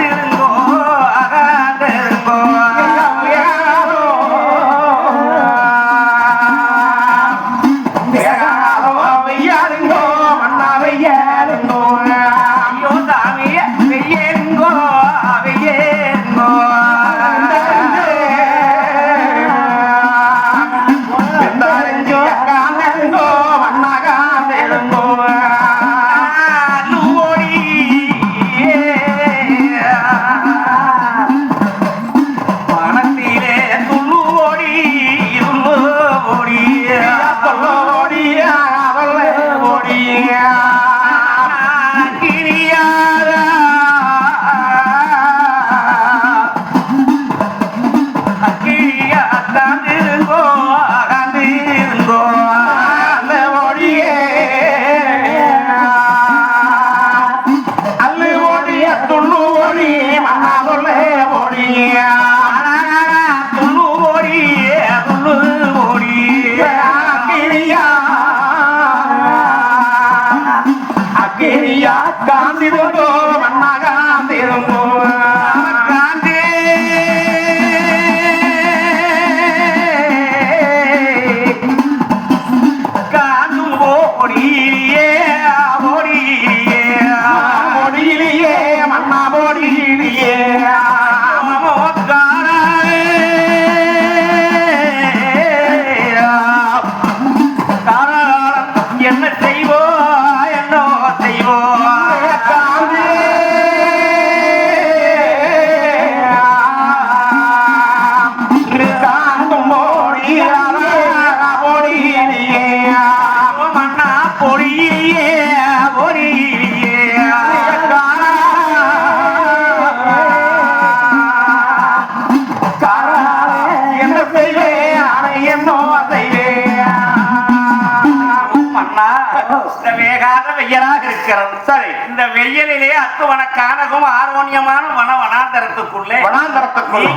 Yeah. Abraham சொன்னா இந்த வேகாத வெயிலாக இருக்கிறது. சரி. இந்த வெயிலிலே அத்துவன கானகம் ஆரோக்கியமான வன வனாந்தரத்துக்குள்ளே வனாந்தரத்துக்குள்ள.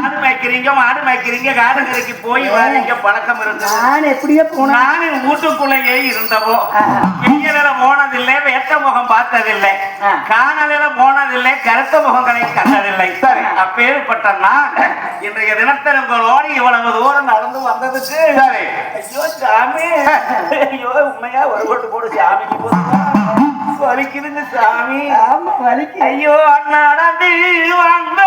ஆடு மேய்க்கிறீங்க மாடு மேய்க்கிறீங்க காடு கரைக்கு போய் வரீங்க பழக்கம் இருந்தது. நான் எப்படியோ போனேன். நானும் வீட்டுக்குள்ளேயே இருந்தவோ வெயிலில போனதில்லை வேட்ட முகம் பார்த்ததில்லை. காணலில போனதில்லை கருத்த முகங்களை கண்டதில்லை. சரி. அப்பேற்பட்ட நான் இன்றைய தினத்தில் உங்களோடு இவ்வளவு தூரம் நடந்து வந்ததுக்கு சரி. ஐயோ சாமி. ஐயோ உண்மையா ஒரு ஓட்டு போடு சாமிக்கு? வலிக்குதுங்க சாமி. ஆமா வலிக்கு ஐயோ நடந்து வந்த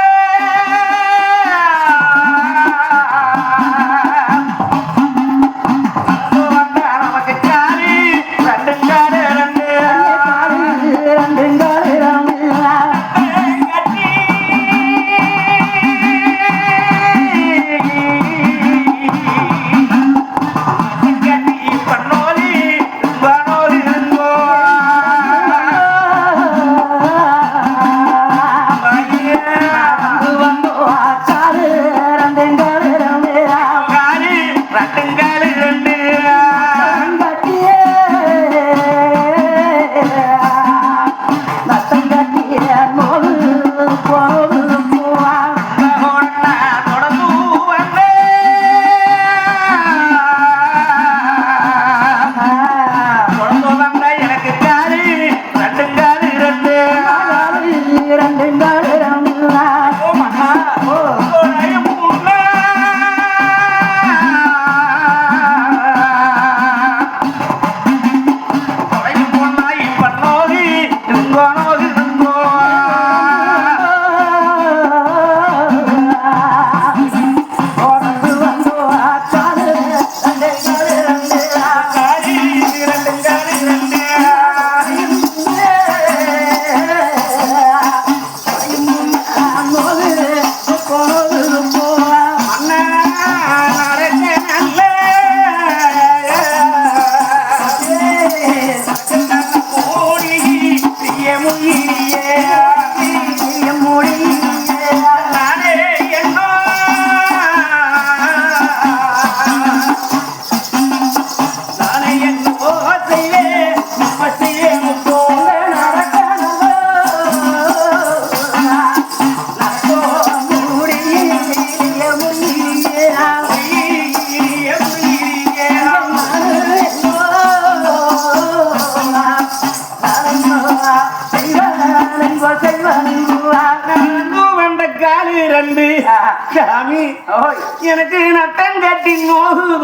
எனக்கு நட்டம் கட்டி நோகுது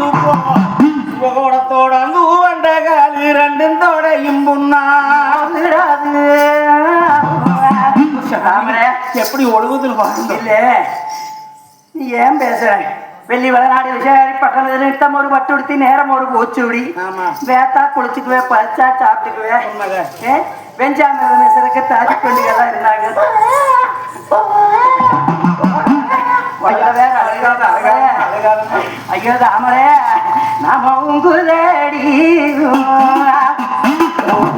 போடத்தோட வந்த காலு ரெண்டும் தொடையும் புண்ணா. எப்படி ஒழுகுதுன்னு பாருங்க. இல்ல நீ ஏன் பேசுற? வெள்ளி வளநாடு விசாரி பக்கத்துல நிறுத்தம் ஒரு பட்டு உடுத்தி நேரம் ஒரு பூச்சுடி ஆமா. வேத்தா குளிச்சுக்குவே பறிச்சா சாப்பிட்டுக்குவே. உண்மைதான். ஏ வெஞ்சாமிரத நெசருக்கு தாஜி பெண்ணுகள்லாம் இருந்தாங்க. ஐயோ தாமரே நாம உங்குதடி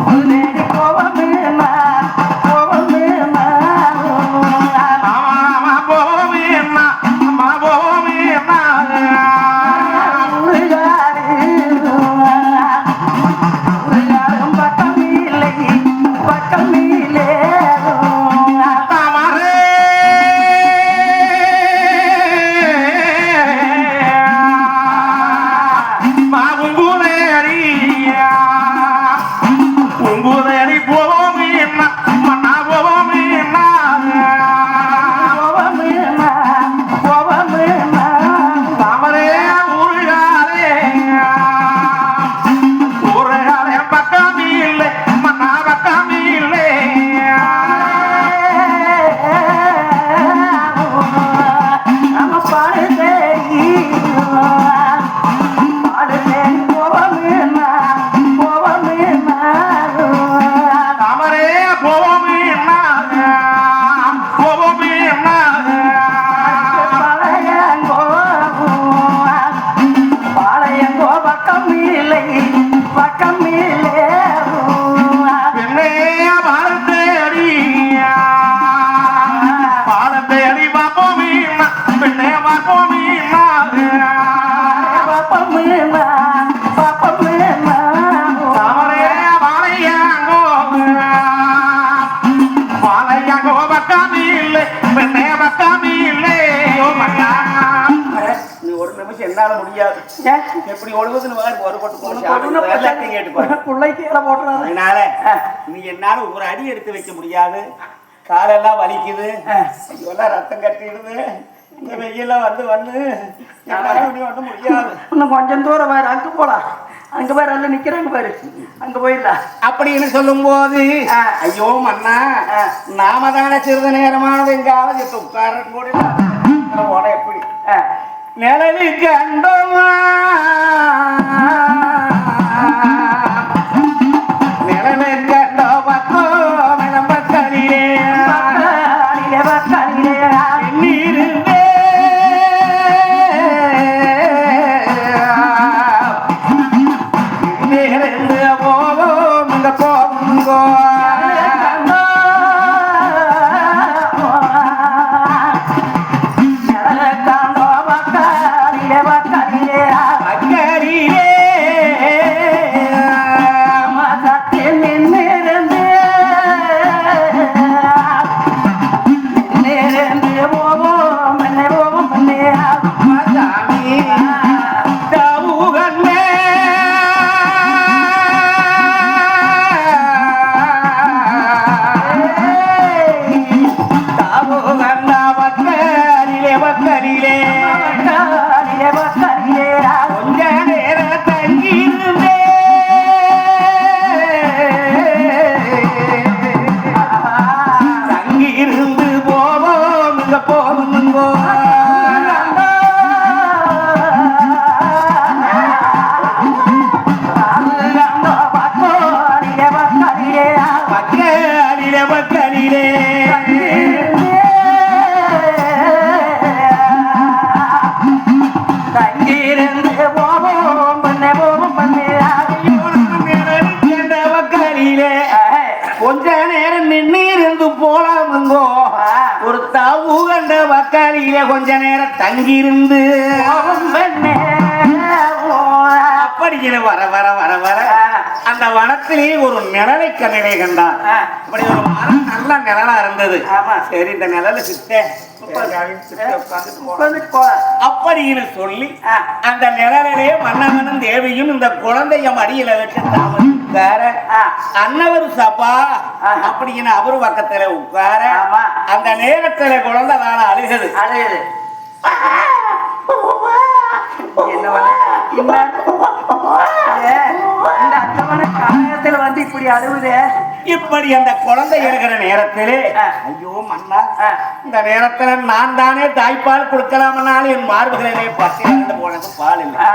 உங்குதடி கோவமேமா என்னால முடியாது. எப்படி ஒழுகுதுன்னு ஒரு போட்டு கேட்டுப்பாரு பிள்ளைக்கு போட்டுறாரு அதனால நீ என்னால ஒரு அடி எடுத்து வைக்க முடியாது. காலெல்லாம் வலிக்குது. இதெல்லாம் ரத்தம் கட்டிடுது. இந்த வெயில வந்து வந்து. முடியாது. இன்னும் கொஞ்சம் தூரம் வேற அங்கு போலாம். அங்கே பாரு அதில் நிற்கிறாங்க பாரு. அங்கே போயிடலாம். அப்படின்னு சொல்லும் போது. ஐயோ மன்னா. நாம தானே சிறிது நேரமானது எங்காவது இப்ப உட்கார கூட எப்படி? ஆ. நிழலு நின்று இருந்து போலாமுங்கோ ஒரு தாவு கண்ட பக்காரியில கொஞ்ச நேரம் தங்கியிருந்து. பண்ண அப்படிங்கிற வர வர வர வர. அந்த வனத்திலே ஒரு நிழலை கண்ணிலே கண்டான். அப்படி ஒரு மரம் நல்ல நிழலா இருந்தது ஆமா. சரி இந்த நிழல சித்த அப்படின்னு சொல்லி. அந்த நிழலிலே மன்னவனும் தேவியும் இந்த குழந்தைய மடியில வச்சு உட்கார. அன்னவர் சபா ஆ. அப்படின்னு அவரு பக்கத்துல உட்கார ஆமா. அந்த நேரத்துல குழந்தை தான அழுகுது அழகுது என்ன வந்து இப்படி அழுவுதே இப்படி அந்த குழந்தை இருக்கிற நேரத்திலே. ஐயோ மன்னா. இந்த நேரத்துல நான் தானே தாய்ப்பால் கொடுக்கலாம்னாலும் என் மார்புகளிலே பசி இருந்து போனது பால் இல்லை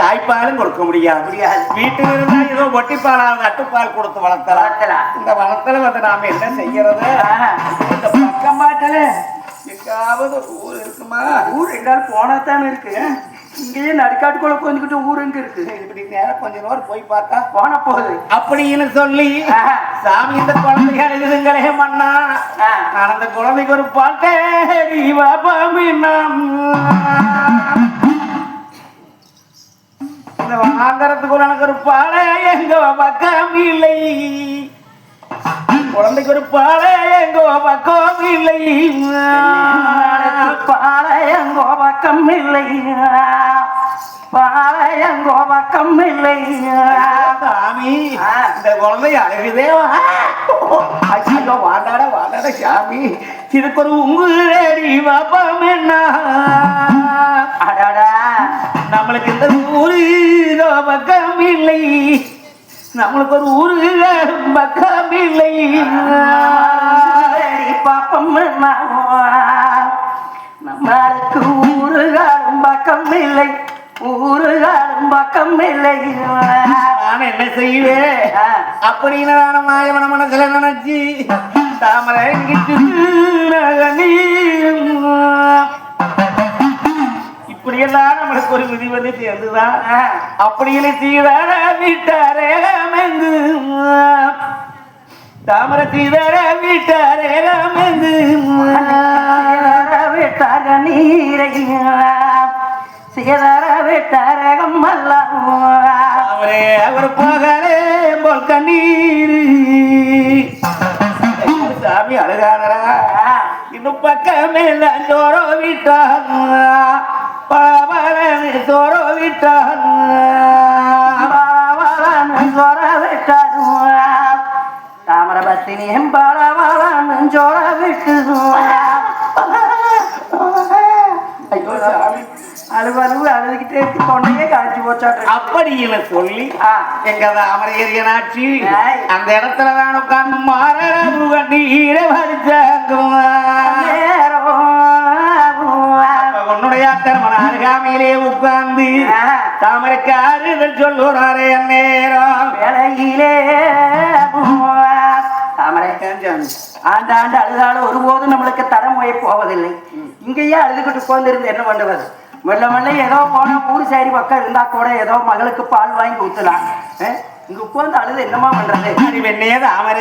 தாய்ப்பாலும் கொடுக்க முடியாது முடியாது. வீட்டில் இருந்தா ஏதோ ஒட்டிப்பாலாவது அட்டுப்பால் கொடுத்து வளர்த்தலாம். இந்த வளர்த்தல வந்து நாம என்ன செய்யறது. இந்த பக்கம் பாட்டல எங்காவது ஊர் இருக்குமா ஊர் எங்காலும் போனாத்தானே இருக்கு இங்கேயே நடுக்காட்டுக்குள்ள கொஞ்சிக்கிட்டு ஊர் எங்க இருக்கு? இப்படி நேரம் கொஞ்ச நேரம் போய் பார்த்தா போன போகுது. அப்படின்னு சொல்லி. சாமி இந்த குழந்தைங்க எழுதுங்களே மண்ணா. நான் அந்த குழந்தைக்கு ஒரு வாபாமினம் இந்த வாங்கறதுக்கு எனக்கு ஒரு பாலை எங்க பக்கம் இல்லை குழந்தைக்கு ஒரு பாலை எங்க பக்கம் இல்லை பாளையங்கோ பக்கம் இல்லை பாளையங்கோ பக்கம் இல்லை சாமி. இந்த குழந்தை அழகுதே ஐயோ வாண்டாட வாண்டாட சாமி. இதுக்கு ஒரு உங்குரடி வாப்பம் என்ன? அடடா நம்மளுக்கு இந்த ஊரு பக்கம் இல்லை. நம்மளுக்கு ஒரு ஊரு பக்கம் இல்லை பாப்பம் நம்மளுக்கு ஊருகாடும் பக்கம் இல்லை ஊருகாடும் பக்கம் இல்லை நான் என்ன செய்வேன். அப்படின்னு நான் மாயவன மனசுல நினைச்சு தாமரை. இப்படியெல்லாம் நம்மளுக்கு ஒரு விதி வந்து சேர்ந்துதான் ஆ. அப்படின்னு சீதார வீட்டாரேகமெங்கு தாமரை சீதார வீட்டாரேகமெங்கு விட்டார நீரை சீதர விட்டாரகம் எல்லாம் அவரே அவர் போகலே போல் கண்ணீர். சாமி அழுகாதரா இன்னும் பக்கமே சோரோ விட்டாங்க பாவல தோற விட்டான் தாமரபத்தினி எம்பாளவாளான் ஜோர விட்டு ஐயோ சாமி. அழுவு அழுவு அழுதுகிட்டே இருக்கு. தொண்டையே காய்ச்சி போச்சாட்டு. அப்படின்னு சொல்லி ஆ. எங்க தாமரையரிய நாட்சி. அந்த இடத்துல தான் உட்கார்ந்து மாறவு கண்ணீர வடிச்சாங்க உன்னுடைய திருமண அருகாமையிலே உட்கார்ந்து தாமரைக்கு ஆறுதல் சொல்லுறாரே நேரம் வேலையிலே ஆண்டு ஆண்டு அழுதாலும் ஒருபோதும் நம்மளுக்கு தரமுறை போவதில்லை. இங்கேயே அழுதுகிட்டு உட்கார்ந்திருந்து என்ன பண்ணுவது? மெல்ல மெல்ல ஏதோ போனா ஊர் சைடு பக்கம் இருந்தா கூட ஏதோ மகளுக்கு பால் வாங்கி ஊத்தலாம். இங்க உட்கார்ந்து அழுது என்னமா பண்றது? தாமரை.